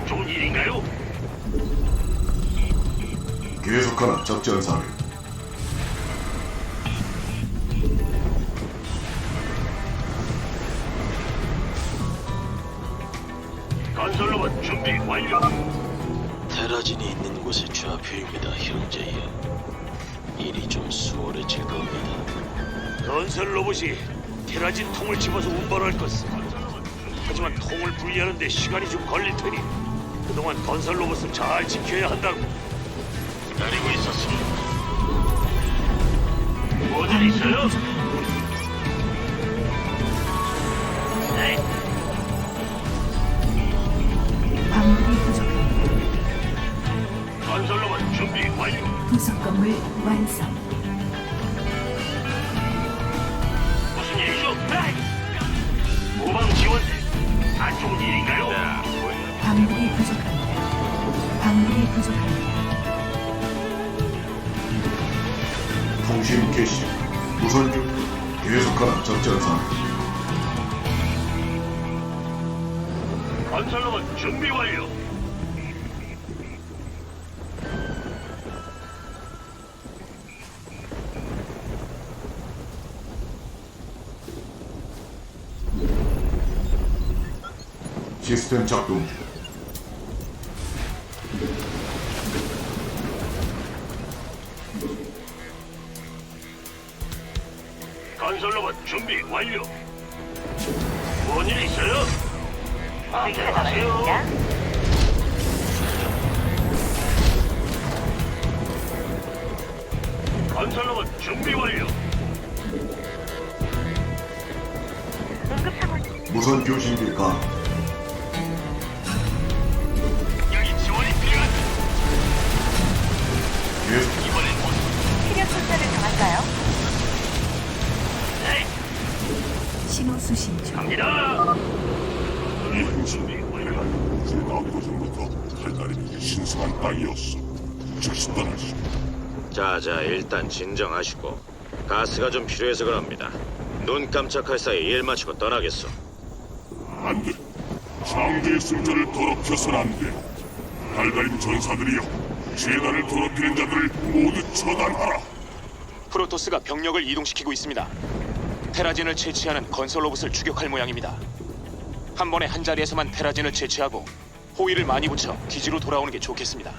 안 좋은 일인가요? 계속하라 작전 사례 건설로봇 준비 완료. 테라진이 있는 곳에 좌표입니다, 형제여. 일이 좀 수월해질 겁니다. 건설 로봇이 테라진 통을 집어서 운반할 것은 하지만 통을 분리하는데 시간이 좀 걸릴 테니 그동안 건설 로봇을 잘 지켜야 한다고 기다리고 있었습니다 뭔일 있어요? 네, 광물이 부족합니다. 건설 로봇 준비 완료 부속 건물 완성. 무슨 일이죠? 에이! 모방 지원대 안 좋은 일인가요? 부족합니다. 광물이 부족합니다. 통신 개시 무선 교 계속하라 작전 사례 건설로봇 준비 완료. 시스템 작동 중 준비 완료. 뭔일 있어요? 하세요. 건설로봇 준비 완료. 무선 교신기 가 여기 지원이 필요한. 계속 이번엔 못. 피력 순서를 정할까요? 신호 수신 중. 갑니다. 이 행성 준비 완료. 불가도 전부터 달달이 신성한 땅이었어. 즉시 떠나시. 자자 일단 진정하시고 가스가 좀 필요해서 그럽니다. 눈 깜짝할 사이 일 마치고 떠나겠소. 안 돼. 창조의 승자를 더럽혀선 안 돼. 달달임 전사들이여. 재단을 더럽히는 자들을 모두 처단하라. 프로토스가 병력을 이동시키고 있습니다. 테라진을 채취하는 건설 로봇을 추격할 모양입니다. 한 번에 한 자리에서만 테라진을 채취하고 호위를 많이 붙여 기지로 돌아오는 게 좋겠습니다.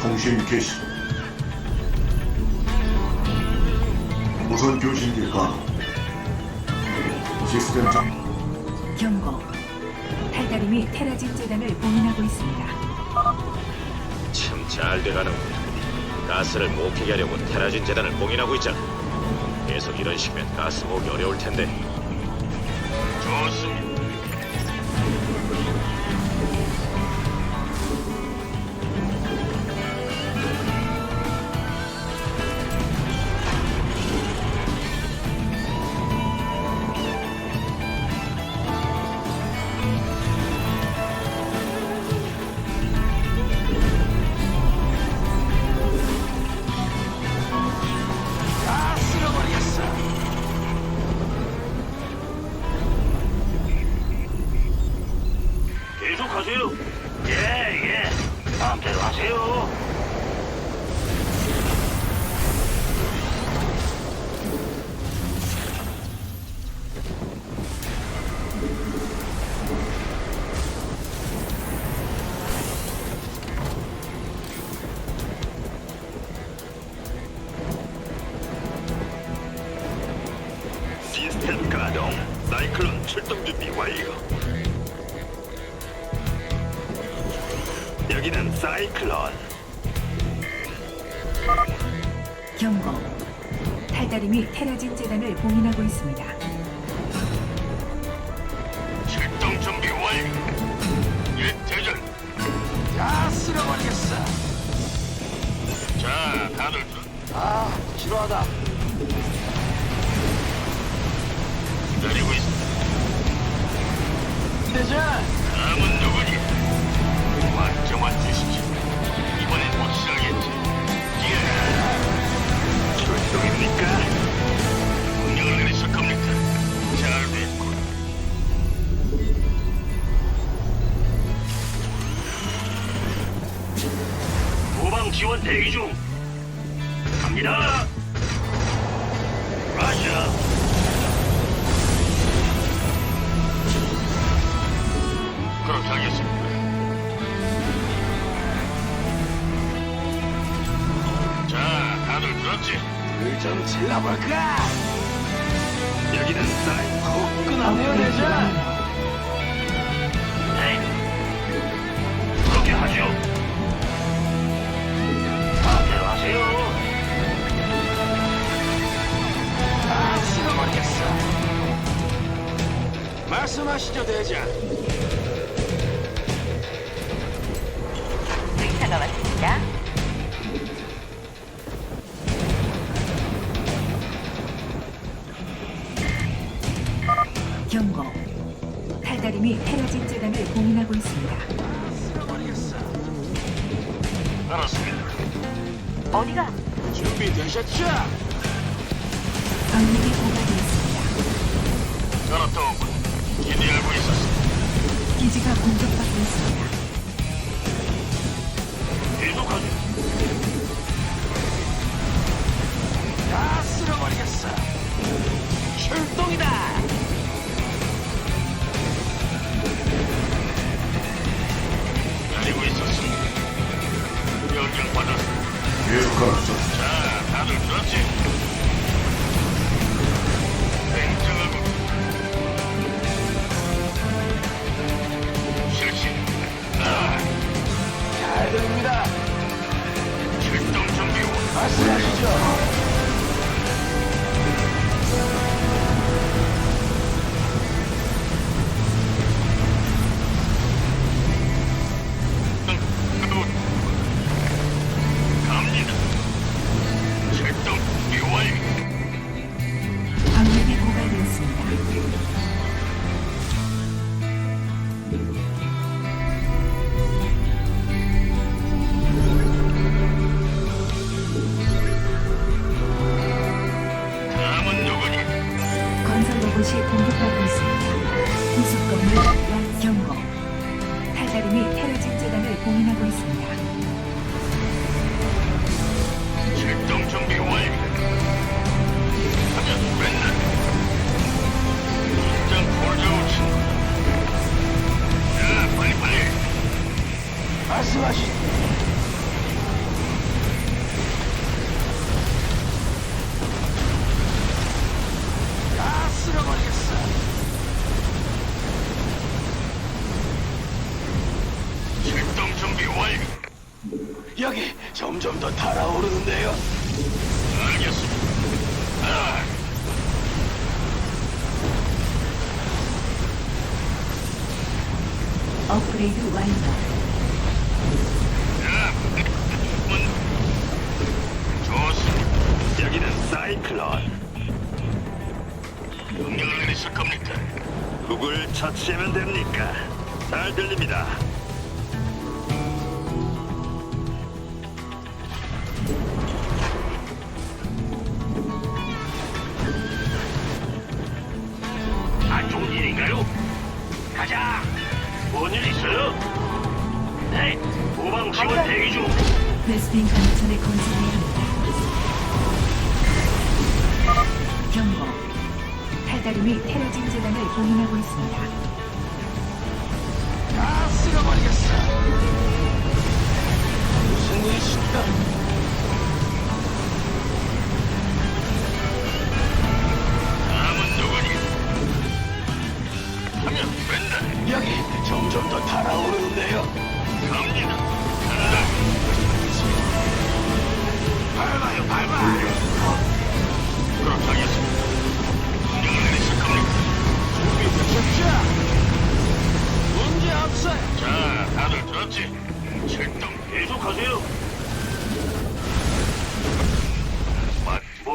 통신 개시 무선 교신기 가 시스템 작 경고. 탈다림이 테라진 재단을 봉인하고 있습니다. 참 잘 돼가는군. 가스를 못 캐게 하려고 테라진 재단을 봉인하고 있잖아. 계속 이런 식이면 가스 모으기 어려울 텐데. 좋습니다. 하세요. 탈다림이 테라진 재단을 봉인하고 있습니다. 출동 준비 완료. 예, 대장. 다 쓸어버리겠어. 자, 다들 아, 지루하다. 기다리고 있어. 대장. 다음은 누구니? 완전 명령만 주시지. 이번엔 확실하겠지. 예. 출동입니까? 지원 대기 중. 갑니다. 라자. 그렇게 하겠습니다. 자, 다들 들었지? 불좀 질러볼까? 여기는 사이. 끝나면 되자. 네. 대장. 의사가 왔습니다. 경고. 탈다림이 테라진 재단을 봉인하고 있습니다. 쓸어버리겠어. 알았습니다. 어디가? 준비되셨죠? 방력이 고갈되었습니다. 알았다고. 기 대하고 있었어. 기지가 공격받고 있습니다. 계속하죠. 다 쓸어버리겠어. 출동이다. 기다리고 있었습니다. 명령 받았어. 계속하십시오. 자, 다들 들었지? 더 달아오르는데요. 알겠습니다. 아, 업그레이드 완료. 좋습니다. 여기는 사이클론. 명령을 내리실 겁니까? 누굴 처치하면 됩니까? 잘 들립니다. 가자. 뭔 일 있어요? 네, 후방 지원 대기 중. 베스핀 가능선의 건설이 합니다. 경고. 탈다림이 테라진 재단을 봉인하고 있습니다. 다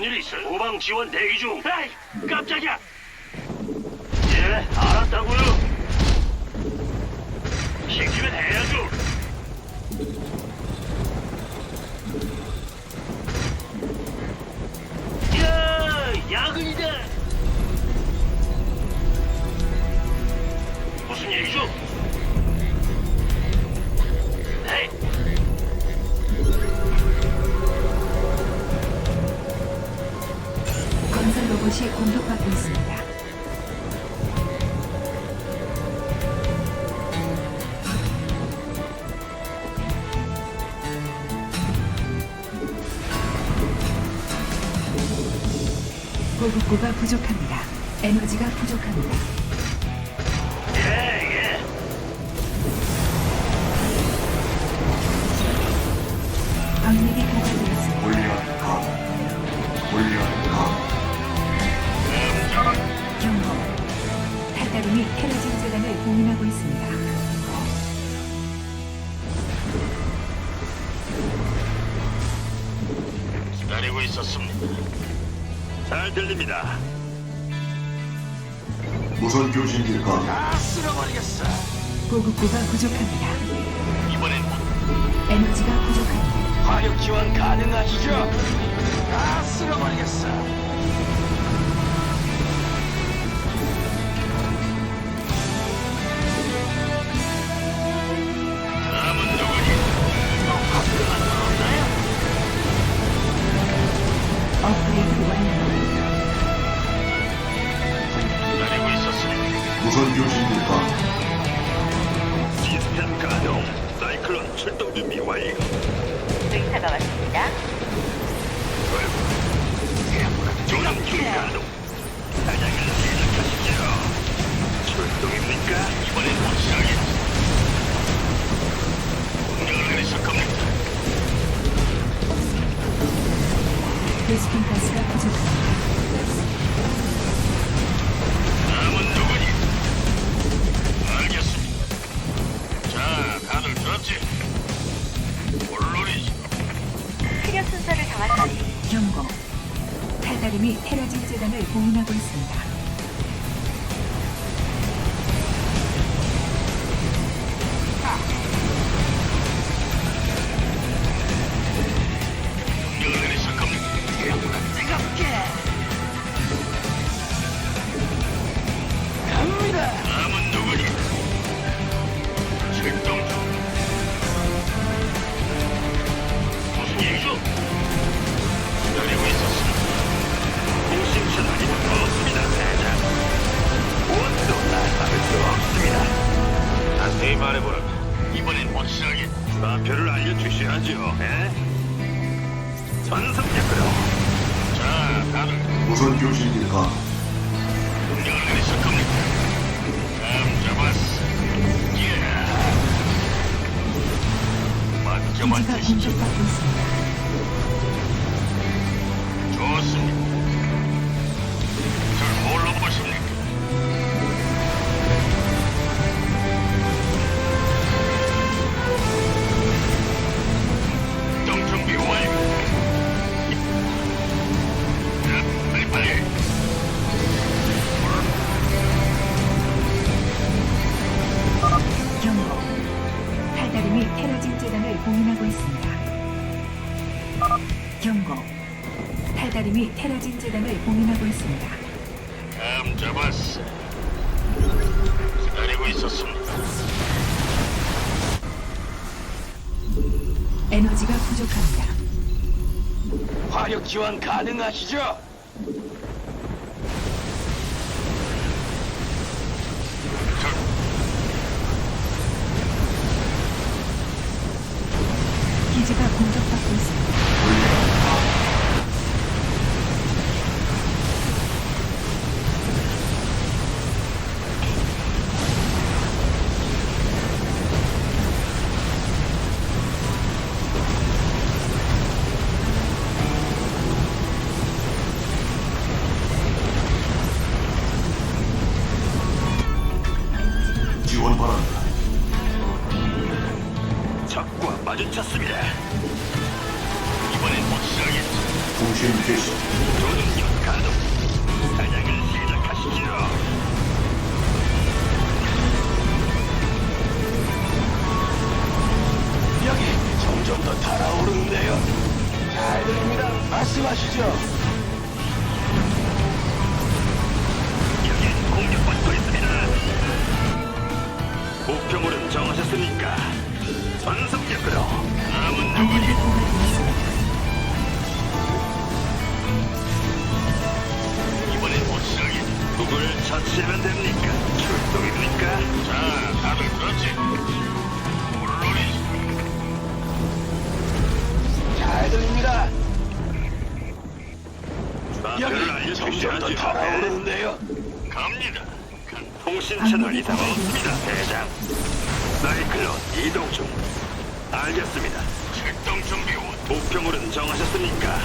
뭔 일 있어요? 후방 지원 대기 중. 에이, 깜짝이야. 예, 알았다고요. 시키면 해야죠. 야, 야근이다. 무슨 얘기죠? 로봇이 공격받고 있습니다. 보급고가 부족합니다. 에너지가 부족합니다. 기다리고 있었습니다. 잘 들립니다. 무선 교신기가 다 쓸어버리겠어. 보급고가 부족합니다. 이번엔 에너지가 부족합니다. 화력 지원 가능하시죠? 다 쓸어버리겠어. 업그레이드 완료. 기다리고 있었습니다. 무선 교신기가 시스템 가동. 사이클론 출동 준비 완료. 의사가 왔습니다. 조남 중 가동. 사냥을 시작하시죠. 출동입니까? 이번엔 확실하겠 베스킨 가스가 부족합니다. 다음은 누구니? 알겠습니다. 자, 다들 들었지? 물론이지. 치료 순서를 정확하게 경고. 탈다림이 테라진 재단을 봉인하고 있습니다. 좋 부족합니다. 화력 지원 가능하시죠? 말씀하시죠. 여기 공격받고 있습니다. 목표물은 정하셨습니까? 전속력으로 남은 고갈되었습니다. 이번엔 확실하게 누굴 처치하면 됩니까? 출동입니까? 자, 다들 그렇지. 물론이지. 잘 들립니다. 여기 점점 더 달아오르는데요. 갑니다. 통신 채널 이상 없습니다, 대장. 사이클론 이동 중. 알겠습니다. 출동 준비 완. 목표물은 정하셨습니까?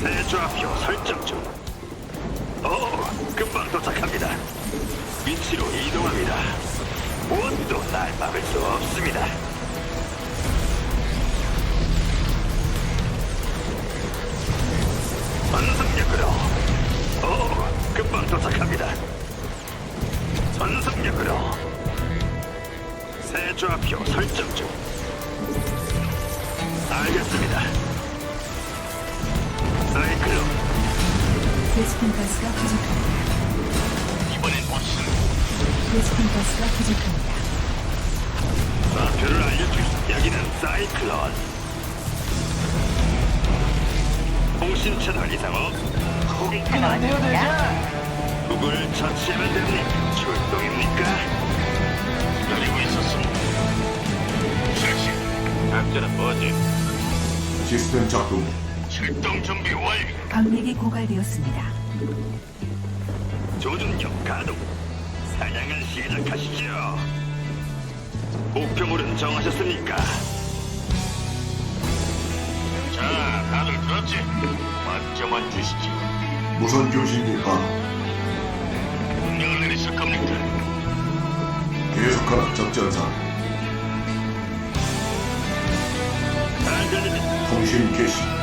새 좌표 설정 중. 오, 금방 도착합니다. 위치로 이동합니다. 무엇도 날 막을 수 없습니다. 전속력으로. 오, 금방 도착합니다. 전속력으로. 새 좌표 설정 중. 알겠습니다. 사이클론 베스핀 가스가 부족합니다. 이번엔 무슨 베스핀 가스가 부족합니다. 좌표를 알려주시 여기는 사이클론 통신 채널 이상 없 의사가 왔습니다. 누굴 처치하면 됩니까? 출동입니까? 기다리고 있었습니다 실시 작전은 뭐지? 시스템 작동. 출동 준비 완료 광맥이 고갈되었습니다. 조준력 가동 사냥을 시작하시죠 목표물은 정하셨습니까? 자 다들 들었지? 맞점만 주시지 무선 교신기가 명령을 내리실 겁니까? 계속하라 적전사. 잘 통신 개시.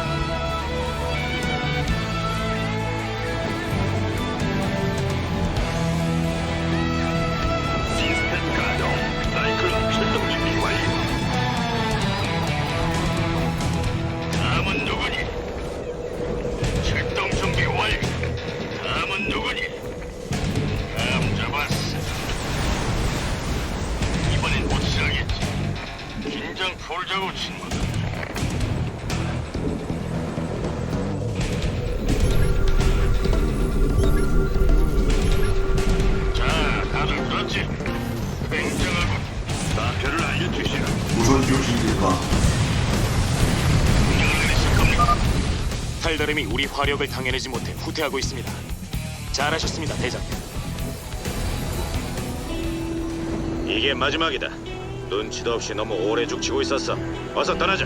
겁니까? 탈다림이 우리 화력을 당해내지 못해 후퇴하고 있습니다. 잘하셨습니다, 대장님. 이게 마지막이다. 눈치도 없이 너무 오래 죽치고 있었어. 어서 떠나자.